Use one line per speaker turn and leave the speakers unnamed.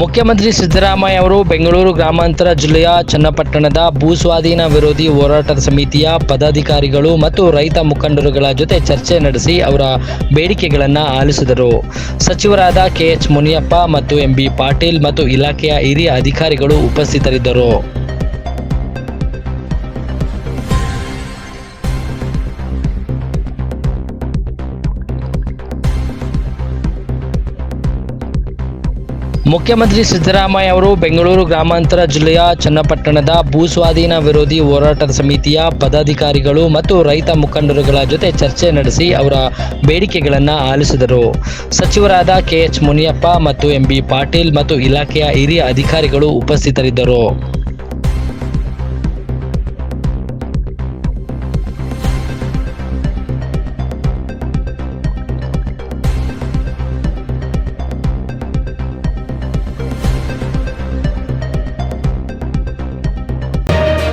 ಮುಖ್ಯಮಂತ್ರಿ ಸಿದ್ದರಾಮಯ್ಯ ಅವರು ಬೆಂಗಳೂರು ಗ್ರಾಮಾಂತರ ಜಿಲ್ಲೆಯ ಚನ್ನಪಟ್ಟಣದ ಭೂಸ್ವಾಧೀನ ವಿರೋಧಿ ಹೋರಾಟದ ಸಮಿತಿಯ ಪದಾಧಿಕಾರಿಗಳು ಮತ್ತು ರೈತ ಮುಖಂಡರುಗಳ ಜೊತೆ ಚರ್ಚೆ ನಡೆಸಿ ಅವರ ಬೇಡಿಕೆಗಳನ್ನು ಆಲಿಸಿದರು. ಸಚಿವರಾದ ಕೆಎಚ್ ಮುನಿಯಪ್ಪ ಮತ್ತು ಎಂಬಿ ಪಾಟೀಲ್ ಮತ್ತು ಇಲಾಖೆಯ ಹಿರಿಯ ಅಧಿಕಾರಿಗಳು ಉಪಸ್ಥಿತರಿದ್ದರು. ಮುಖ್ಯಮಂತ್ರಿ ಸಿದ್ದರಾಮಯ್ಯ ಅವರು ಬೆಂಗಳೂರು ಗ್ರಾಮಾಂತರ ಜಿಲ್ಲೆಯ ಚನ್ನಪಟ್ಟಣದ ಭೂಸ್ವಾಧೀನ ವಿರೋಧಿ ಹೋರಾಟದ ಸಮಿತಿಯ ಪದಾಧಿಕಾರಿಗಳು ಮತ್ತು ರೈತ ಮುಖಂಡರುಗಳ ಜೊತೆ ಚರ್ಚೆ ನಡೆಸಿ ಅವರ ಬೇಡಿಕೆಗಳನ್ನು ಆಲಿಸಿದರು. ಸಚಿವರಾದ ಕೆಎಚ್ ಮುನಿಯಪ್ಪ ಮತ್ತು ಎಂಬಿ ಪಾಟೀಲ್ ಮತ್ತು ಇಲಾಖೆಯ ಹಿರಿಯ ಅಧಿಕಾರಿಗಳು ಉಪಸ್ಥಿತರಿದ್ದರು.